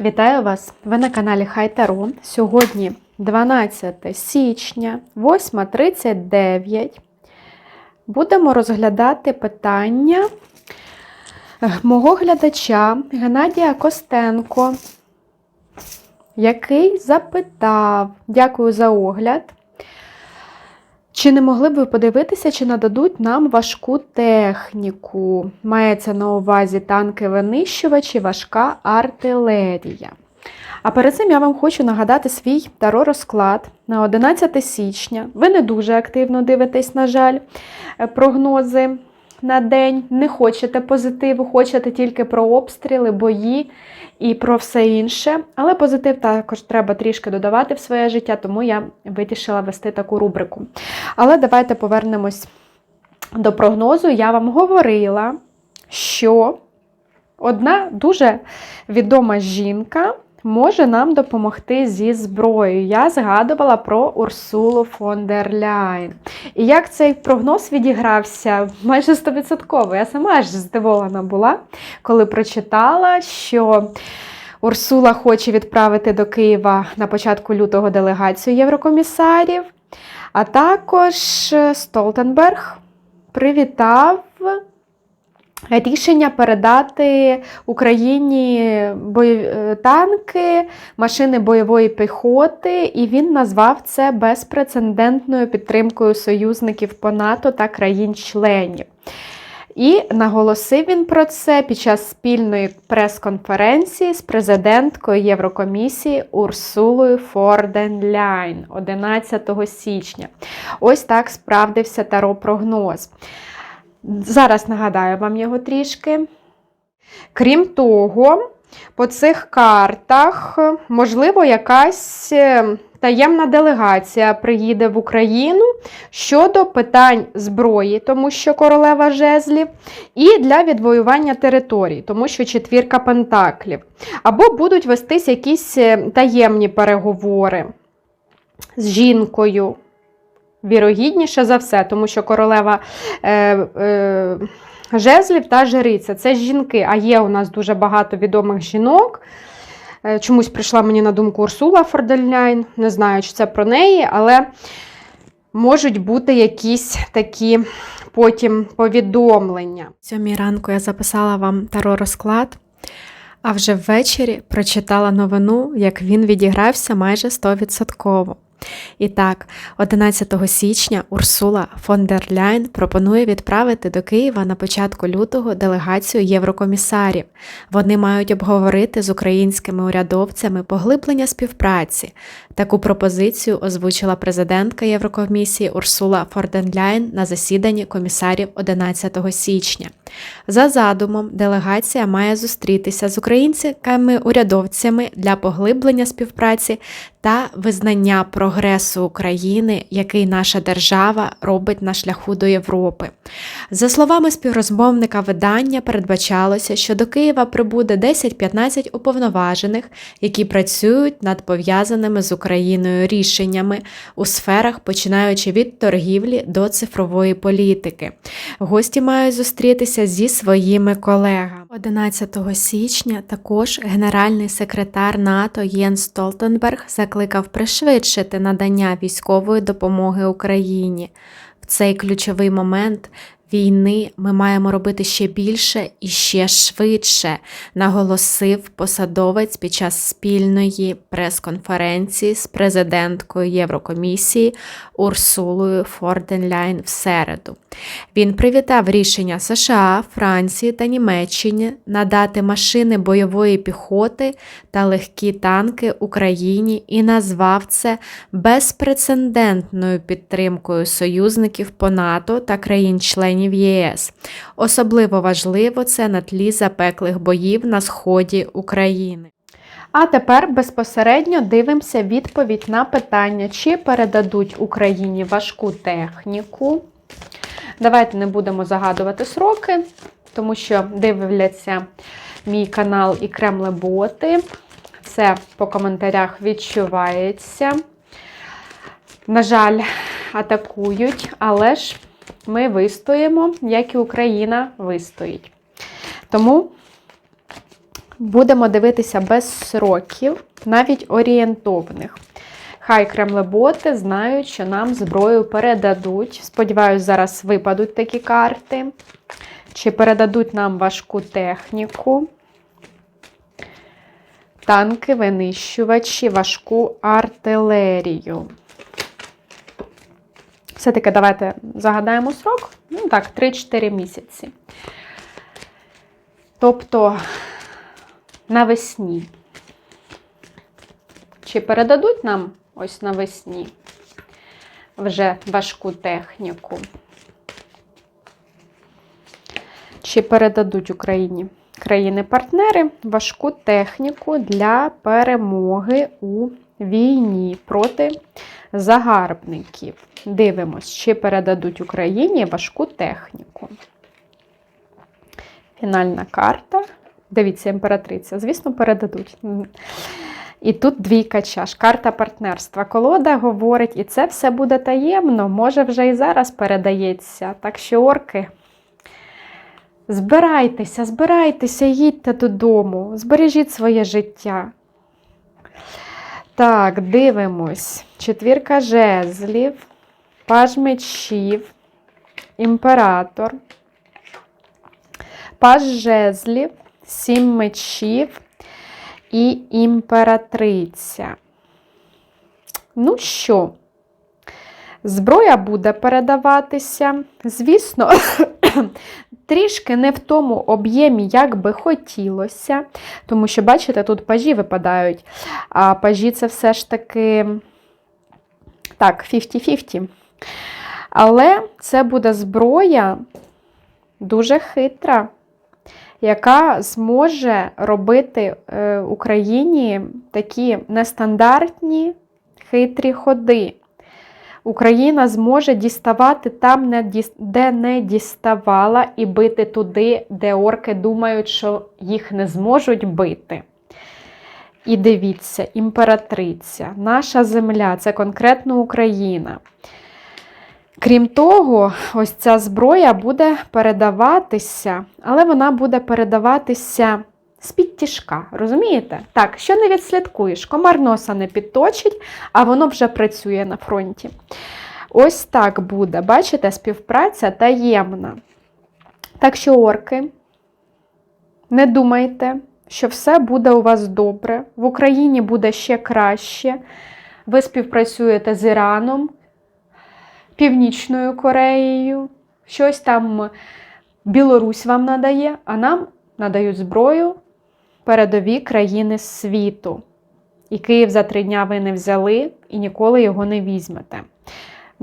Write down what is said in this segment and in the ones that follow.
Вітаю вас! Ви на каналі Хайтеро. Сьогодні 12 січня, 8.39. Будемо розглядати питання е, мого глядача Геннадія Костенко, який запитав, дякую за огляд. Чи не могли б ви подивитися, чи нададуть нам важку техніку? Мається на увазі танки винищувачі, важка артилерія. А перед цим я вам хочу нагадати свій таро розклад на 11 січня. Ви не дуже активно дивитесь, на жаль, е, прогнози на день. Не хочете позитиву, хочете тільки про обстріли, бої і про все інше. Але позитив також треба трішки додавати в своє життя, тому я вирішила вести таку рубрику. Але давайте повернемось до прогнозу. Я вам говорила, що одна дуже відома жінка може нам допомогти зі зброєю. Я згадувала про Урсулу фон дер Ляйн. І як цей прогноз відігрався майже 100%. Я сама аж здивована була, коли прочитала, що. Урсула хоче відправити до Києва на початку лютого делегацію єврокомісарів. А також Столтенберг привітав рішення передати Україні бой... танки, машини бойової піхоти, і він назвав це безпрецедентною підтримкою союзників по НАТО та країн-членів. І наголосив він про це під час спільної прес-конференції з президенткою Єврокомісії Урсулою Форден-Ляйн 11 січня. Ось так справдився таро прогноз. Зараз нагадаю вам його трішки. Крім того, по цих картах, можливо, якась таємна делегація приїде в Україну щодо питань зброї, тому що королева жезлів, і для відвоювання територій, тому що четвірка пентаклів. Або будуть вестись якісь таємні переговори з жінкою. Вірогідніше за все, тому що королева е, е, жезлів та жриця це жінки, а є у нас дуже багато відомих жінок. Е, чомусь прийшла мені на думку Урсула Фордельняйн. Не знаю, чи це про неї, але можуть бути якісь такі потім повідомлення. Сьомій ранку я записала вам таро розклад. А вже ввечері прочитала новину, як він відігрався майже 100%. І так, 11 січня Урсула фон дер Ляйн пропонує відправити до Києва на початку лютого делегацію єврокомісарів. Вони мають обговорити з українськими урядовцями поглиблення співпраці. Таку пропозицію озвучила президентка Єврокомісії Урсула Форденляйн на засіданні комісарів 11 січня. За задумом, делегація має зустрітися з українськими урядовцями для поглиблення співпраці та визнання прогресу України, який наша держава робить на шляху до Європи. За словами співрозмовника видання, передбачалося, що до Києва прибуде 10-15 уповноважених, які працюють над пов'язаними з Україною рішеннями у сферах, починаючи від торгівлі до цифрової політики. Гості мають зустрітися зі своїми колегами. 11 січня також генеральний секретар НАТО Єн Столтенберг закликав пришвидшити надання військової допомоги Україні. В цей ключовий момент війни ми маємо робити ще більше і ще швидше, наголосив посадовець під час спільної прес-конференції з президенткою Єврокомісії Урсулою Форденляйн в середу. Він привітав рішення США, Франції та Німеччини надати машини бойової піхоти та легкі танки Україні і назвав це безпрецедентною підтримкою союзників по НАТО та країн-членів ЄС. Особливо важливо це на тлі запеклих боїв на сході України. А тепер безпосередньо дивимося відповідь на питання, чи передадуть Україні важку техніку. Давайте не будемо загадувати сроки, тому що дивляться мій канал і кремлеботи. Це по коментарях відчувається. На жаль, атакують, але ж ми вистоїмо, як і Україна вистоїть. Тому Будемо дивитися без сроків, навіть орієнтовних. Хай кремлеботи знають, що нам зброю передадуть. Сподіваюсь, зараз випадуть такі карти. Чи передадуть нам важку техніку, танки, винищувачі, важку артилерію. Все-таки давайте загадаємо срок. Ну так, 3-4 місяці. Тобто навесні. Чи передадуть нам ось навесні вже важку техніку? Чи передадуть Україні країни-партнери важку техніку для перемоги у війні проти загарбників? Дивимось, чи передадуть Україні важку техніку. Фінальна карта. Дивіться, імператриця. Звісно, передадуть. І тут двійка чаш, карта партнерства. Колода говорить, і це все буде таємно, може, вже і зараз передається. Так що, орки, збирайтеся, збирайтеся, їдьте додому, збережіть своє життя. Так, дивимось. Четвірка жезлів, паж мечів, імператор, паж жезлів, сім мечів і імператриця. Ну що, зброя буде передаватися, звісно, трішки не в тому об'ємі, як би хотілося. Тому що, бачите, тут пажі випадають. А пажі це все ж таки так, 50-50. Але це буде зброя дуже хитра яка зможе робити е, Україні такі нестандартні хитрі ходи. Україна зможе діставати там, де не діставала, і бити туди, де орки думають, що їх не зможуть бити. І дивіться, імператриця, наша земля це конкретно Україна. Крім того, ось ця зброя буде передаватися, але вона буде передаватися з-під тяжка, розумієте? Так, що не відслідкуєш, комар носа не підточить, а воно вже працює на фронті. Ось так буде, бачите, співпраця таємна. Так що, орки, не думайте, що все буде у вас добре. В Україні буде ще краще. Ви співпрацюєте з Іраном. Північною Кореєю, щось там Білорусь вам надає, а нам надають зброю передові країни світу. І Київ за три дня ви не взяли і ніколи його не візьмете.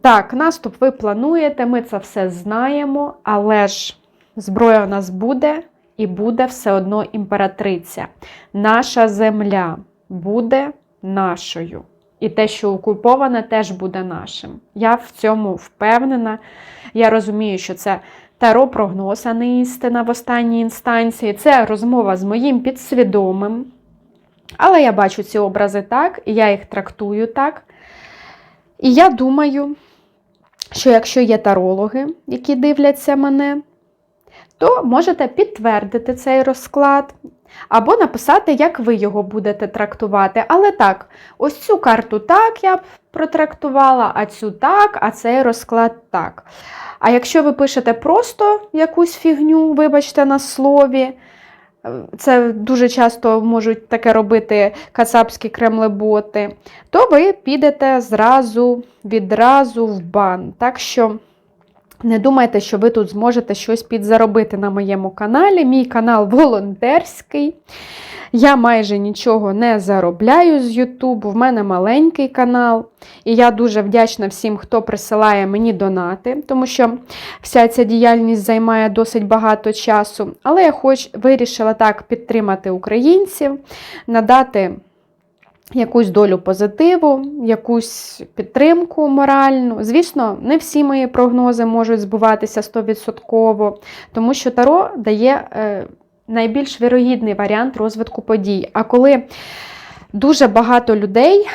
Так, наступ ви плануєте, ми це все знаємо, але ж зброя у нас буде і буде все одно імператриця. Наша земля буде нашою. І те, що окуповане, теж буде нашим. Я в цьому впевнена. Я розумію, що це таро прогноз, а не істина в останній інстанції. Це розмова з моїм підсвідомим. Але я бачу ці образи так, і я їх трактую так. І я думаю, що якщо є тарологи, які дивляться мене, то можете підтвердити цей розклад. Або написати, як ви його будете трактувати. Але так, ось цю карту так я б протрактувала, а цю так, а цей розклад так. А якщо ви пишете просто якусь фігню, вибачте, на слові, це дуже часто можуть таке робити кацапські кремлеботи, то ви підете зразу, відразу в бан. Так що. Не думайте, що ви тут зможете щось підзаробити на моєму каналі. Мій канал волонтерський. Я майже нічого не заробляю з YouTube, в мене маленький канал. І я дуже вдячна всім, хто присилає мені донати, тому що вся ця діяльність займає досить багато часу. Але я хоч вирішила так підтримати українців, надати якусь долю позитиву, якусь підтримку моральну. Звісно, не всі мої прогнози можуть збуватися 100%, тому що Таро дає е, найбільш вірогідний варіант розвитку подій. А коли дуже багато людей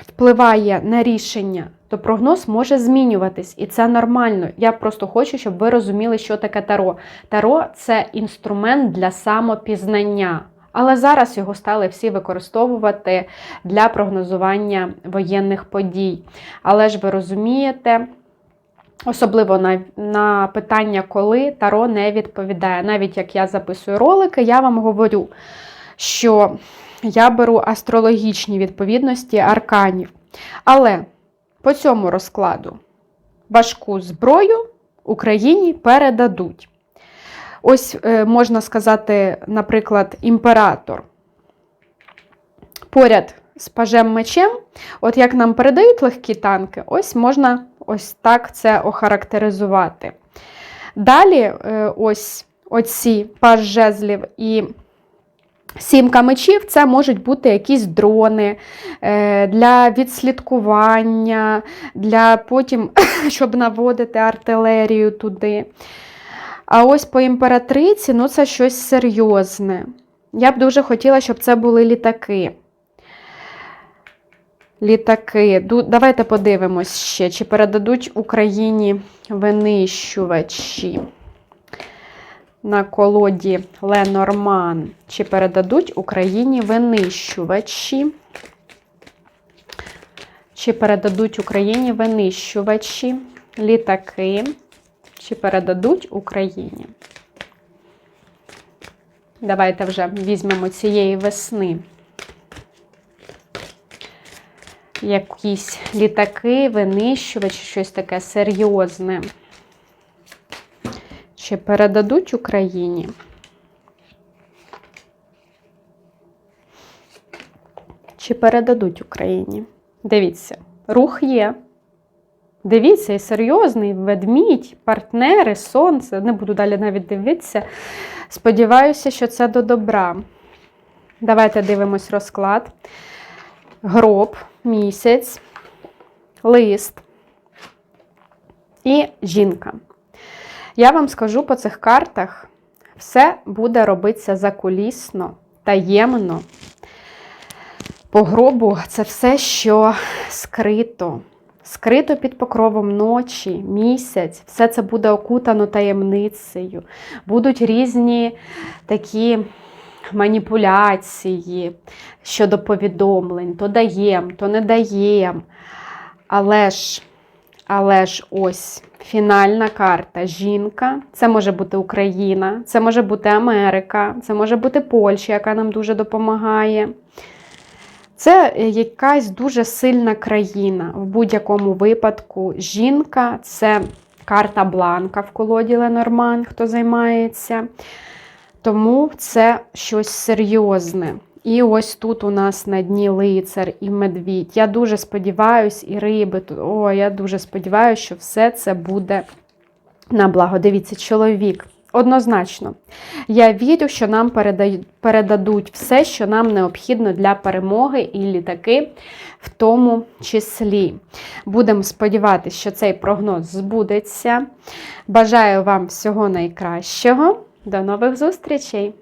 впливає на рішення, то прогноз може змінюватись, і це нормально. Я просто хочу, щоб ви розуміли, що таке таро. Таро це інструмент для самопізнання. Але зараз його стали всі використовувати для прогнозування воєнних подій. Але ж ви розумієте, особливо на, на питання, коли Таро не відповідає. Навіть як я записую ролики, я вам говорю, що я беру астрологічні відповідності арканів. Але по цьому розкладу важку зброю Україні передадуть. Ось е, можна сказати, наприклад, імператор поряд з пажем мечем, от як нам передають легкі танки, ось можна ось так це охарактеризувати. Далі, е, ось оці паж жезлів і Сімка мечів це можуть бути якісь дрони е, для відслідкування, для потім, щоб наводити артилерію туди. А ось по імператриці ну це щось серйозне. Я б дуже хотіла, щоб це були літаки. Літаки. Давайте подивимось ще, чи передадуть Україні винищувачі на колоді Ленорман. Чи передадуть Україні винищувачі? Чи передадуть Україні винищувачі, літаки? Чи передадуть Україні? Давайте вже візьмемо цієї весни. Якісь літаки, винищувачі, щось таке серйозне. Чи передадуть Україні? Чи передадуть Україні? Дивіться, рух є. Дивіться, і серйозний ведмідь, партнери, сонце. Не буду далі навіть дивитися. Сподіваюся, що це до добра. Давайте дивимось розклад. Гроб, місяць, лист і жінка. Я вам скажу по цих картах, все буде робитися закулісно, таємно. По гробу це все, що скрито. Скрито під покровом ночі, місяць, все це буде окутано таємницею. Будуть різні такі маніпуляції щодо повідомлень, то даєм, то не даєм. Але ж, але ж ось фінальна карта жінка. Це може бути Україна, це може бути Америка, це може бути Польща, яка нам дуже допомагає. Це якась дуже сильна країна. В будь-якому випадку жінка це карта бланка в колоді Ленорман, хто займається. Тому це щось серйозне. І ось тут у нас на дні лицар і медвідь. Я дуже сподіваюся, і риби. О, я дуже сподіваюся, що все це буде на благо. Дивіться, чоловік. Однозначно, я вірю, що нам передадуть все, що нам необхідно для перемоги, і літаки в тому числі. Будемо сподіватися, що цей прогноз збудеться. Бажаю вам всього найкращого. До нових зустрічей!